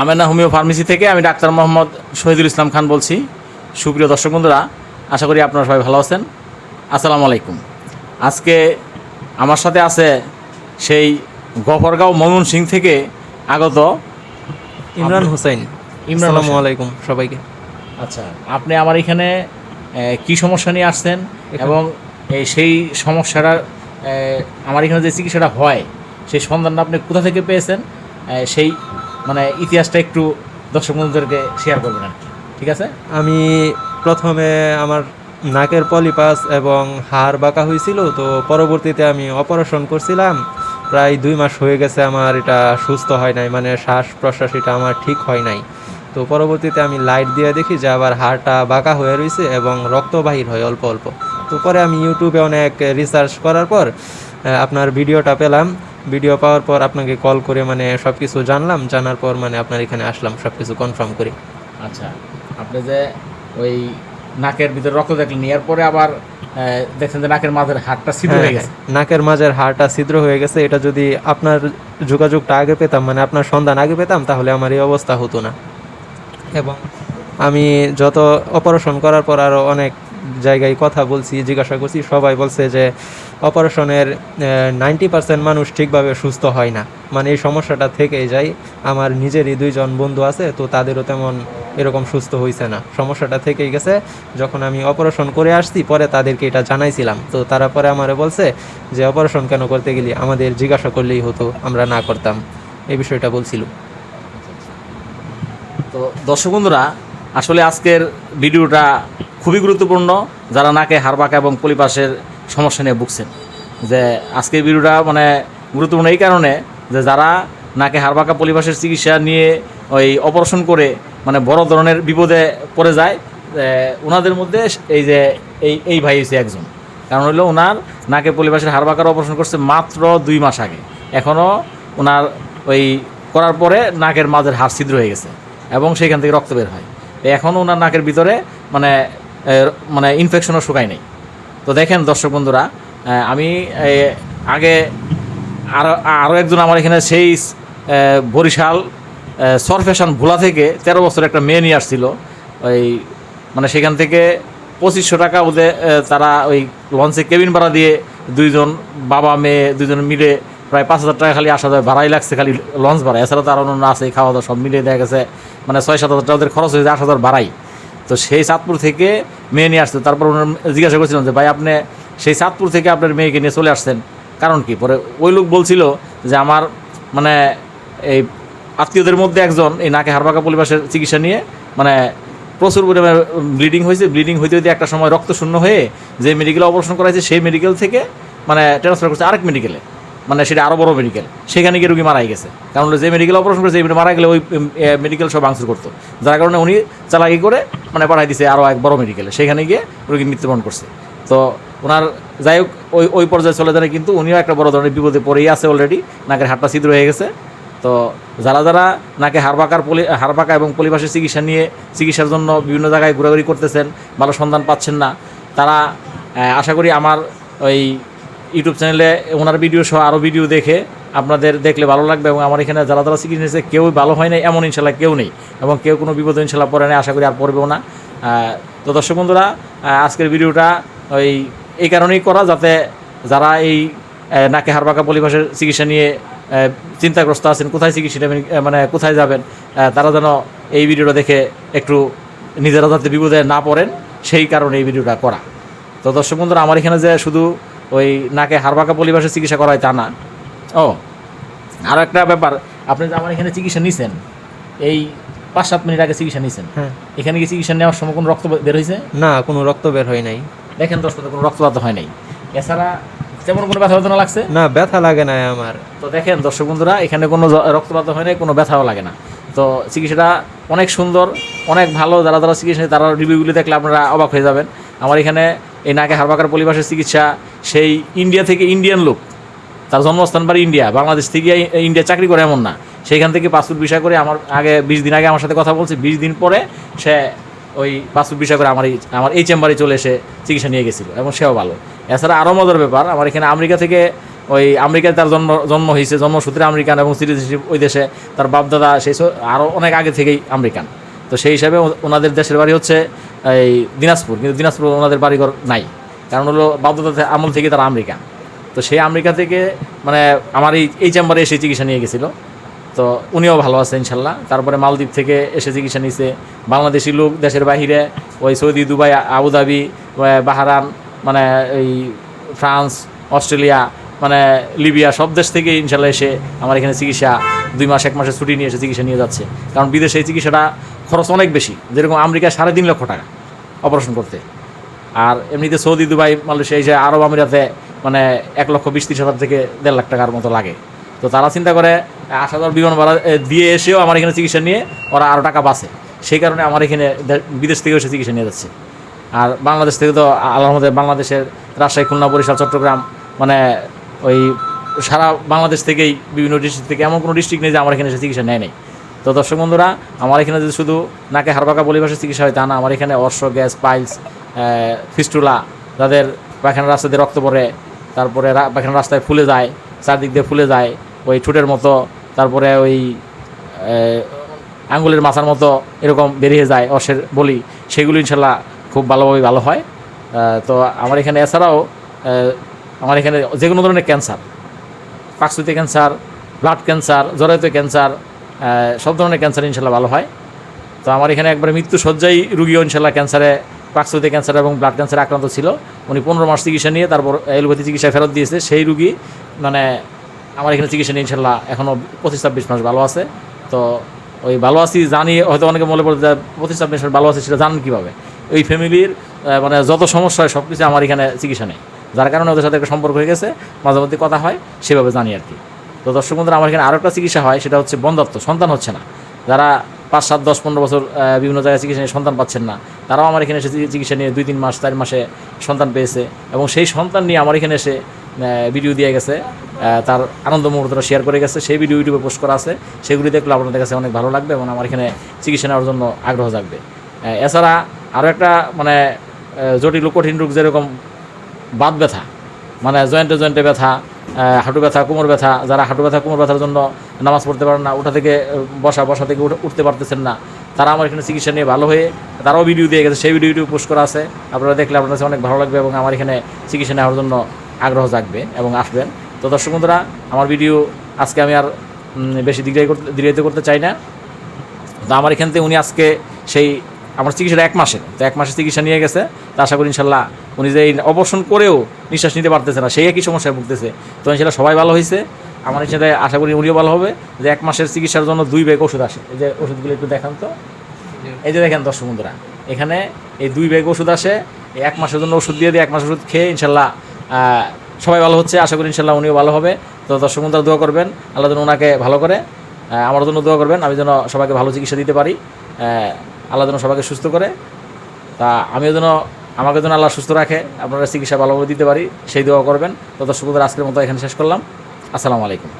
Amena homeo pharmacy থেকে আমি doctor Mohammad Shahidul Islam Khan বলছি। সুপ্রিয় দর্শক বন্ধুরা আশা করি আপনারা সবাই ভালো আছেন। আসসালামু আলাইকুম। আজকে আমার সাথে আছে সেই গফরগাঁও ময়মন সিং থেকে আগত ইমরান হোসেন। ইমরান আলাইকুম সবাইকে। আচ্ছা আপনি আমার এখানে কি সমস্যা নিয়ে আসছেন? এবং সেই সমস্যাটা আমার এখানে যে চিকিৎসাটা হয় সেই সন্ধানটা আপনি কোথা থেকে পেয়েছেন? সেই মানে ইতিহাসটা একটু দর্শক বন্ধুদেরকে শেয়ার করবেন আর ঠিক আছে? আমি প্রথমে আমার নাকের পলিপাস এবং হাড় বাঁকা হয়েছিল, তো পরবর্তীতে আমি অপারেশন করছিলাম। প্রায় দুই মাস হয়ে গেছে আমার এটা সুস্থ হয় নাই মানে শ্বাস প্রশ্বাস এটা আমার ঠিক হয় নাই। তো পরবর্তীতে আমি লাইট দিয়ে দেখি যে আবার হাড়টা বাঁকা হয়ে রয়েছে এবং রক্ত বাহির হয় অল্প অল্প। তো পরে আমি ইউটিউবে অনেক রিসার্চ করার পর আপনার ভিডিওটা পেলাম। ভিডিও পাওয়ার পর আপনাকে কল করে মানে সব কিছু জানলাম জানার পর মানে আপনার এখানে আসলাম সব কিছু কনফার্ম করে। আচ্ছা আপনি যে ওই নাকের ভিতরে রক্ত দেখলেন এরপরে আবার দেখছেন যে নাকের মাঝের হাড়টা ছিদ্র হয়ে হ্যাঁ, গেছে। নাকের মাঝের হাড়টা ছিদ্র হয়ে গেছে এটা যদি আপনার যোগাযোগটা আগে পেতাম মানে আপনার সন্ধান আগে পেতাম তাহলে আমার এই অবস্থা হতো না। এবং আমি যত অপারেশন করার পর আরও অনেক জায়গায় কথা বলছি, জিজ্ঞাসা করছি, সবাই বলছে যে অপারেশনের নাইনটি পার্সেন্ট মানুষ ঠিকভাবে সুস্থ হয় না। মানে এই সমস্যাটা থেকেই যায় আমার নিজেরই দুইজন বন্ধু আছে, তো তাদেরও তেমন এরকম সুস্থ হয়েছে না। সমস্যাটা থেকেই গেছে, যখন আমি অপারেশন করে আসছি, পরে তাদেরকে এটা জানাইছিলাম। তো তারা পরে আমারে বলছে যে, অপারেশন কেন করতে গেলি? আমাদের জিজ্ঞাসা করলেই হতো, আমরা না করতাম। এই বিষয়টা বলছিল। তো দর্শক বন্ধুরা, আসলে আজকের ভিডিওটা খুবই গুরুত্বপূর্ণ যারা নাকে হাড়বাঁকা এবং পলিপাসের সমস্যা নিয়ে ভুগছেন। যে আজকের ভিডিওটা মানে গুরুত্বপূর্ণ এই কারণে যে যারা নাকে হারবাকা পলিপাসের চিকিৎসা নিয়ে ওই অপারেশন করে মানে বড় ধরনের বিপদে পড়ে যায় ওনাদের মধ্যে এই যে এই এই ভাই হয়েছে একজন। কারণ হলো ওনার নাকে পলিপাসের হাড়বাঁকার অপারেশন করছে মাত্র দুই মাস আগে। এখনও ওনার ওই করার পরে নাকের মাঝের হাড় ছিদ্র হয়ে গেছে এবং সেখান থেকে রক্ত বের হয়। এখনও ওনার নাকের ভিতরে মানে মানে ইনফেকশনও শুকায় নেই। তো দেখেন দর্শক বন্ধুরা আমি আগে আরও আরও একজন আমার এখানে সেই বরিশাল সরফেশন ভোলা থেকে তেরো বছর একটা মেয়ে নিয়ে আসছিল। ওই মানে সেখান থেকে পঁচিশশো টাকা ওদের তারা ওই লঞ্চে কেবিন ভাড়া দিয়ে দুইজন বাবা, মেয়ে দুইজন মিলে প্রায় পাঁচ হাজার টাকা খালি আসা যায়, ভাড়াই লাগছে খালি লঞ্চ ভাড়া। এছাড়া তো আর অন্য আছে খাওয়া দাওয়া সব মিলিয়ে দেখা গেছে মানে ছয় সাত হাজার টাকা ওদের খরচ হয়েছে আট হাজার ভাড়াই। তো সেই চাঁদপুর থেকে মেয়ে নিয়ে আসতো তারপর ওনার জিজ্ঞাসা করছিলাম যে, ভাই, আপনি সেই চাঁদপুর থেকে আপনার মেয়েকে নিয়ে চলে আসছেন। কারণ কি? পরে ওই লোক বলছিল যে, আমার মানে এই আত্মীয়দের মধ্যে একজন এই নাকে হারবাকা পরিবাসের চিকিৎসা নিয়ে মানে প্রচুর পরিমাণে ব্লিডিং হয়েছে। ব্লিডিং হইতে হইতে একটা সময় রক্ত শূন্য হয়ে যে মেডিকেলে অপারেশন করা হয়েছে সেই মেডিকেল থেকে মানে ট্রান্সফার করছে আরেক মেডিকেলে। মানে সেটা আরও বড় মেডিকেল সেখানে গিয়ে রুগী মারাই গেছে। কারণ যে মেডিকেল অপারেশন করেছে মারা গেলে ওই মেডিকেল সব ভাঙচুর করতো। যার কারণে উনি চালাকি করে মানে পাঠাই দিছে আরও এক বড় মেডিকেলে সেখানে গিয়ে রুগী মৃত্যুবরণ করছে। তো ওনার, যাই হোক, ওই ওই পর্যায়ে চলে যায় কিন্তু উনিও একটা বড় ধরনের বিপদে পড়েই আছে অলরেডি নাকের হাটটা ছিদ্র হয়ে গেছে। তো যারা যারা নাকে হাড়বাঁকার পলি হারবাকা এবং পলিপাসের চিকিৎসা নিয়ে, চিকিৎসার জন্য বিভিন্ন জায়গায় ঘোরাঘুরি করতেছেন, ভালো সন্ধান পাচ্ছেন না, তারা আশা করি আমার ওই ইউটিউব চ্যানেলে ওনার ভিডিও সহ আরও ভিডিও দেখে আপনাদের দেখলে ভালো লাগবে এবং আমার এখানে যারা যারা চিকিৎসা নিয়েছে কেউ ভালো হয় নাই, এমন ইনশাল্লাহ কেউ নেই এবং কেউ কোনো বিপদ ইনশাল্লাহ পড়ে নেই, আশা করি আর পড়বেও না। তো দর্শক বন্ধুরা আজকের ভিডিওটা ওই এই কারণেই করা যাতে যারা এই নাকে হাড়বাঁকা পরিভাষের চিকিৎসা নিয়ে চিন্তাগ্রস্ত আছেন, কোথায় চিকিৎসা নেবেন মানে কোথায় যাবেন তারা যেন এই ভিডিওটা দেখে একটু নিজেরা যাতে বিপদে না পড়েন, সেই কারণে এই ভিডিওটা করা। তো দর্শক বন্ধুরা, আমার এখানে যে শুধু ওই নাকে হাড়বাঁকা পরিভাষের চিকিৎসা করা হয় তা না। ও আরও একটা ব্যাপার আপনি যে আমার এখানে চিকিৎসা নিছেন এই পাঁচ সাত মিনিট আগে চিকিৎসা নিছেন হ্যাঁ। এখানে কি চিকিৎসা নেওয়ার সময় কোনো রক্ত বের হয়েছে না কোনো রক্ত বের হয় নাই। দেখেন দর্শক কোনো রক্তপাত হয় নাই। এছাড়া তেমন কোনো ব্যথা বেদনা লাগছে? না ব্যথা লাগে না আমার। তো দেখেন দর্শক বন্ধুরা এখানে কোনো রক্তপাত হয় নাই কোনো ব্যথাও লাগে না। তো চিকিৎসাটা অনেক সুন্দর অনেক ভালো যারা যারা চিকিৎসা তারা রিভিউগুলি দেখলে আপনারা অবাক হয়ে যাবেন। আমার এখানে এই নাকে হারবাকার পরিবেশের চিকিৎসা সেই ইন্ডিয়া থেকে ইন্ডিয়ান লোক, তার জন্মস্থান বাড়ি ইন্ডিয়া বাংলাদেশ থেকে ইন্ডিয়া চাকরি করে এমন না। সেইখান থেকে পাসপোর্ট বিষয় করে আমার আগে বিশ দিন আগে আমার সাথে কথা বলছে, বিশ দিন পরে সে ওই পাসপোর্ট বিষয় করে আমার এই আমার এই চেম্বারে চলে এসে চিকিৎসা নিয়ে গেছিল এবং সেও ভালো। এছাড়া আরও মজার ব্যাপার, আমার এখানে আমেরিকা থেকে ওই আমেরিকায় তার জন্ম জন্ম হয়েছে, জন্মসূত্রে আমেরিকান এবং সিটিজেনশিপ ওই দেশে তার বাপদাদা সেই আরও অনেক আগে থেকেই আমেরিকান। তো সেই হিসাবে ওনাদের দেশের বাড়ি হচ্ছে এই দিনাজপুর, কিন্তু দিনাজপুর ওনাদের বাড়িঘর নাই। কারণ হলো থে- আমল থেকে তারা আমেরিকান। তো সেই আমেরিকা থেকে মানে আমার এই এই চেম্বারে এসে চিকিৎসা নিয়ে গেছিল। তো উনিও ভালো আছে ইনশাল্লাহ। তারপরে মালদ্বীপ থেকে এসে চিকিৎসা নিছে। বাংলাদেশি লোক দেশের বাহিরে, ওই সৌদি, দুবাই আবুধাবি বাহারান মানে এই ফ্রান্স, অস্ট্রেলিয়া মানে লিবিয়া সব দেশ থেকে ইনশাল্লাহ এসে আমার এখানে চিকিৎসা, দুই মাস, এক মাসের ছুটি নিয়ে এসে চিকিৎসা নিয়ে যাচ্ছে। কারণ বিদেশে এই চিকিৎসাটা খরচ অনেক বেশি। যেরকম আমেরিকায় সাড়ে তিন লক্ষ টাকা অপারেশন করতে। আর এমনিতে সৌদি, দুবাই, মালয়েশিয়া, এই আরব আমিরাতে মানে এক লক্ষ বিশ, ত্রিশ হাজার থেকে দেড় লাখ টাকার মতো লাগে। তো তারা চিন্তা করে আট হাজার বিমান ভাড়া দিয়ে এসেও আমার এখানে চিকিৎসা নিয়ে ওরা আরও টাকা বাঁচে। সেই কারণে আমার এখানে বিদেশ থেকেও এসে চিকিৎসা নিয়ে যাচ্ছে। আর বাংলাদেশ থেকে তো আল্লাহর মধ্যে বাংলাদেশের রাজশাহী, খুলনা, বরিশাল, চট্টগ্রাম মানে ওই সারা বাংলাদেশ থেকেই বিভিন্ন ডিস্ট্রিক্ট থেকে এমন কোনো ডিস্ট্রিক্ট নেই যে আমার এখানে এসে চিকিৎসা নেয় নেই। তো দর্শক বন্ধুরা, আমার এখানে যদি শুধু নাকে হারবাকা বলিবাসের চিকিৎসা হয় তা না, আমার এখানে অর্শ গ্যাস, পাইলস ফিস্টুলা, যাদের পায়খানা রাস্তা দিয়ে রক্ত পড়ে, তারপরে পায়খানা রাস্তায় ফুলে যায়, চারদিক দিয়ে ফুলে যায়, ওই ঠুটের মতো, তারপরে ওই আঙ্গুলের মাথার মতো এরকম বেরিয়ে যায় অর্শের বলি, সেগুলো ইনশাল্লাহ খুব ভালোভাবে ভালো হয়। তো আমার এখানে এছাড়াও আমার এখানে যে কোনো ধরনের ক্যান্সার পাকস্থলী ক্যান্সার, ব্লাড ক্যান্সার, জরায়ুতে ক্যান্সার সব ধরনের ক্যান্সার ইনশাল্লাহ ভালো হয়। তো আমার এখানে একবারে মৃত্যু সজ্জাই রুগীও ইনশাল্লাহ ক্যান্সারে পাকস্থলী ক্যান্সার এবং ব্লাড ক্যান্সারে আক্রান্ত ছিল। উনি পনেরো মাস চিকিৎসা নিয়ে তারপর এলোপ্যাথি চিকিৎসা ফেরত দিয়েছে। সেই রুগী মানে আমার এখানে চিকিৎসা নিয়ে ইনশাল্লাহ এখনও পঁচিশ ছাব্বিশ মাস ভালো আছে। তো ওই ভালো আছি জানি, হয়তো অনেকে মনে পড়ে যে পঁচিশ ছাব্বিশ মাস ভালো আছে সেটা জানেন কীভাবে? ওই ফ্যামিলির মানে যত সমস্যা হয় সব কিছু আমার এখানে চিকিৎসা নেই। যার কারণে ওদের সাথে একটা সম্পর্ক হয়ে গেছে, মাঝে মধ্যে কথা হয়, সেভাবে জানি আর কি। তো দর্শক বন্ধুরা, আমার এখানে আরও একটা চিকিৎসা হয়, সেটা হচ্ছে বন্ধাত্ম সন্তান হচ্ছে না। যারা পাঁচ, সাত, দশ, পনেরো বছর বিভিন্ন জায়গায় চিকিৎসা নিয়ে সন্তান পাচ্ছেন না, তারাও আমার এখানে এসে চিকিৎসা নিয়ে দুই, তিন মাস, চার মাসে সন্তান পেয়েছে এবং সেই সন্তান নিয়ে আমার এখানে এসে ভিডিও দিয়ে গেছে তার আনন্দ মুহূর্তটা শেয়ার করে গেছে। সেই ভিডিও ইউটিউবে পোস্ট করা আছে, সেগুলি দেখলে আপনাদের কাছে অনেক ভালো লাগবে এবং আমার এখানে চিকিৎসা নেওয়ার জন্য আগ্রহ জাগবে। এছাড়া আরও একটা মানে জটিল কঠিন রোগ যেরকম বাত ব্যথা মানে জয়েন্টে জয়েন্টে ব্যথা হাঁটু ব্যথা, কোমর ব্যথা, যারা হাঁটু ব্যথা, কোমর ব্যথার জন্য নামাজ পড়তে পারেন না ওটা থেকে বসা বসা থেকে উঠতে পারতেছেন না, তারা আমার এখানে চিকিৎসা নিয়ে ভালো হয়ে, তারাও ভিডিও দিয়ে গেছে, সেই ভিডিও ইউটিউব পোস্ট করা আছে। আপনারা দেখলে আপনার কাছে অনেক ভালো লাগবে এবং আমার এখানে চিকিৎসা নেওয়ার জন্য আগ্রহ জাগবে এবং আসবেন। তো দর্শক বন্ধুরা, আমার ভিডিও আজকে আমি আর বেশি দীর্ঘায়ী করতে দীর্ঘায়িত করতে চাই না। তো আমার এখান থেকে উনি আজকে সেই, আমার চিকিৎসাটা এক মাসের, তো এক মাসের চিকিৎসা নিয়ে গেছে। তো আশা করি ইনশাল্লাহ উনি যে অপারেশন করেও নিঃশ্বাস নিতে পারতেছে না, সেই একই সমস্যায় ভুগতেছে। তো ইনশাল্লাহ সবাই ভালো হয়েছে। আমার সাথে আশা করি উনিও ভালো হবে। যে এক মাসের চিকিৎসার জন্য দুই ব্যাগ ওষুধ আসে। এই যে ওষুধগুলো একটু দেখান তো। এই যে দেখেন দর্শক বন্ধুরা, এখানে এই দুই ব্যাগ ওষুধ আসে। এক মাসের জন্য ওষুধ দিয়ে দিয়ে এক মাস ওষুধ খেয়ে ইনশাল্লাহ সবাই ভালো হচ্ছে। আশা করি ইনশাল্লাহ উনিও ভালো হবে। তো দর্শক বন্ধুরা দোয়া করবেন। আল্লাহ যেন ওনাকে ভালো করে আমার জন্য দোয়া করবেন। আমি যেন সবাইকে ভালো চিকিৎসা দিতে পারি। আল্লাহ যেন সবাইকে সুস্থ করে। তা আমিও যেন আমাকে যেন আল্লাহ সুস্থ রাখে, আপনারা চিকিৎসা ভালোভাবে দিতে পারি, সেই দোয়া করবেন। তত সুবিধা আজকের মতো এখানে শেষ করলাম। আসসালামু আলাইকুম।